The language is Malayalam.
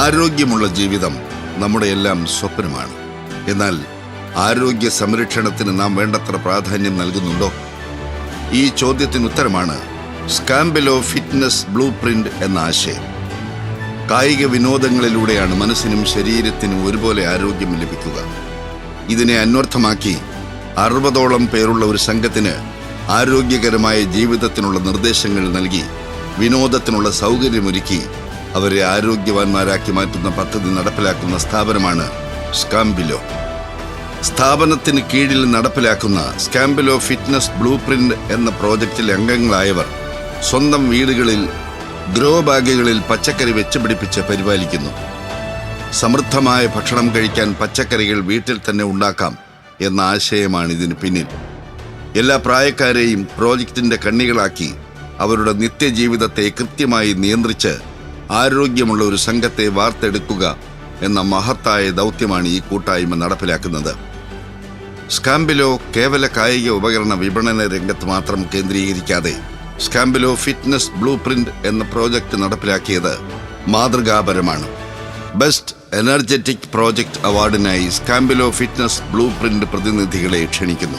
ആരോഗ്യമുള്ള ജീവിതം നമ്മുടെ എല്ലാം സ്വപ്നമാണ്. എന്നാൽ ആരോഗ്യ സംരക്ഷണത്തിന് നാം വേണ്ടത്ര പ്രാധാന്യം നൽകുന്നുണ്ടോ? ഈ ചോദ്യത്തിന് ഉത്തരമാണ് സ്കാംബിലോ ഫിറ്റ്നസ് ബ്ലൂ പ്രിന്റ് എന്ന ആശയം. കായിക വിനോദങ്ങളിലൂടെയാണ് മനസ്സിനും ശരീരത്തിനും ഒരുപോലെ ആരോഗ്യം ലഭിക്കുക. ഇതിനെ അന്വർത്ഥമാക്കി അറുപതോളം പേരുള്ള ഒരു സംഘത്തിന് ആരോഗ്യകരമായ ജീവിതത്തിനുള്ള നിർദ്ദേശങ്ങൾ നൽകി വിനോദത്തിനുള്ള സൗകര്യമൊരുക്കി അവരെ ആരോഗ്യവാന്മാരാക്കി മാറ്റുന്ന പദ്ധതി നടപ്പിലാക്കുന്ന സ്ഥാപനമാണ് സ്കാംബിലോ. സ്ഥാപനത്തിന് കീഴിൽ നടപ്പിലാക്കുന്ന സ്കാംബിലോ ഫിറ്റ്നസ് ബ്ലൂ പ്രിന്റ് എന്ന പ്രോജക്റ്റിലെ അംഗങ്ങളായവർ സ്വന്തം വീടുകളിൽ ഗ്രോ ബാഗുകളിൽ പച്ചക്കറി വെച്ചുപിടിപ്പിച്ച് പരിപാലിക്കുന്നു. സമൃദ്ധമായ ഭക്ഷണം കഴിക്കാൻ പച്ചക്കറികൾ വീട്ടിൽ തന്നെ ഉണ്ടാക്കാം എന്ന ആശയമാണ് ഇതിന് പിന്നിൽ. എല്ലാ പ്രായക്കാരെയും പ്രോജക്റ്റിന്റെ കണ്ണികളാക്കി അവരുടെ നിത്യജീവിതത്തെ കൃത്യമായി നിയന്ത്രിച്ച് ആരോഗ്യമുള്ള ഒരു സംഘത്തെ വാർത്തെടുക്കുക എന്ന മഹത്തായ ദൗത്യമാണ് ഈ കൂട്ടായ്മ നടപ്പിലാക്കുന്നത്. സ്കാമ്പിലോ കേവല കായിക ഉപകരണ വിപണന രംഗത്ത് മാത്രം കേന്ദ്രീകരിക്കാതെ സ്കാമ്പിലോ ഫിറ്റ്നസ് ബ്ലൂ പ്രിന്റ് എന്ന പ്രോജക്റ്റ് നടപ്പിലാക്കിയത് മാതൃകാപരമാണ്. ബെസ്റ്റ് എനർജറ്റിക് പ്രോജക്റ്റ് അവാർഡിനായി സ്കാമ്പിലോ ഫിറ്റ്നസ് ബ്ലൂ പ്രിന്റ് പ്രതിനിധികളെ ക്ഷണിക്കുന്നു.